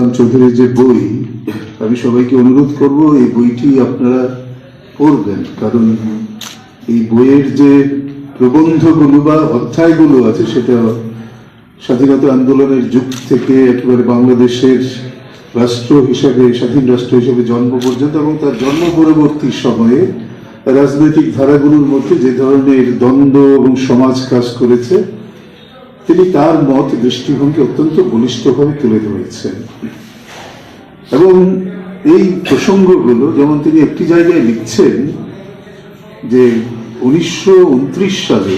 ইসলাম চৌধুরীর যে বই, আমি সবাইকে অনুরোধ করব এই বইটি আপনারা পড়বেন। কারণ এই বইয়ের যে প্রবন্ধগুলো বা অধ্যায়গুলো আছে, সেটা স্বাধীনতা আন্দোলনের যুগ থেকে একেবারে বাংলাদেশের রাষ্ট্র হিসাবে, স্বাধীন রাষ্ট্র হিসেবে জন্ম পর্যন্ত এবং তার জন্ম পরবর্তী সময়ে রাজনৈতিক ধারাগুলোর মধ্যে যে ধরনের দ্বন্দ্ব এবং সমাজ কাজ করেছে তিনি তার মত দৃষ্টিভঙ্গি অত্যন্ত বলিষ্ঠভাবে তুলে ধরেছেন। এবং এই প্রসঙ্গগুলো, যেমন তিনি একটি জায়গায় লিখছেন যে, উনিশশো সালে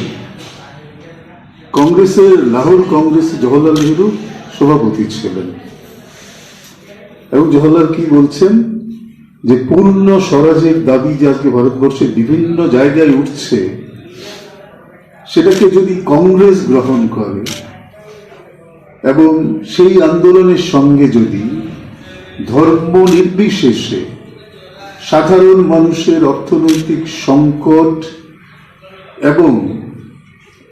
কংগ্রেসের, লাহোর কংগ্রেসে জওহরলাল নেহরু সভাপতি ছিলেন। এবং জওহরলাল কি বলছেন? যে, পূর্ণ স্বরাজের দাবি যে আজকে ভারতবর্ষের বিভিন্ন জায়গায় উঠছে সেটাকে যদি কংগ্রেস গ্রহণ করে এবং সেই আন্দোলনের সঙ্গে যদি ধর্ম নির্বিশেষে সাধারণ মানুষের অর্থনৈতিক সংকট এবং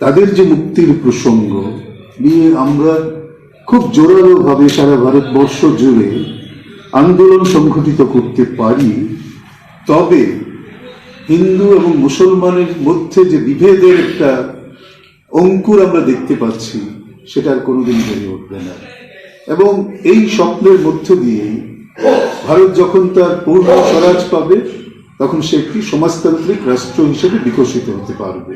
তাদের যে মুক্তির প্রসঙ্গ নিয়ে আমরা খুব জোরালোভাবে সারা ভারতবর্ষ জুড়ে আন্দোলন সংঘটিত করতে পারি, তবে হিন্দু এবং মুসলমানের মধ্যে যে বিভেদের একটা অঙ্কুর আমরা দেখতে পাচ্ছি, সেটা আর কোনোদিন বেড়ে উঠবে না। এবং এই স্বপ্নের মধ্য দিয়েই ভারত যখন তার পূর্ণ স্বরাজ পাবে, তখন সে একটি সমাজতান্ত্রিক রাষ্ট্র হিসেবে বিকশিত হতে পারবে।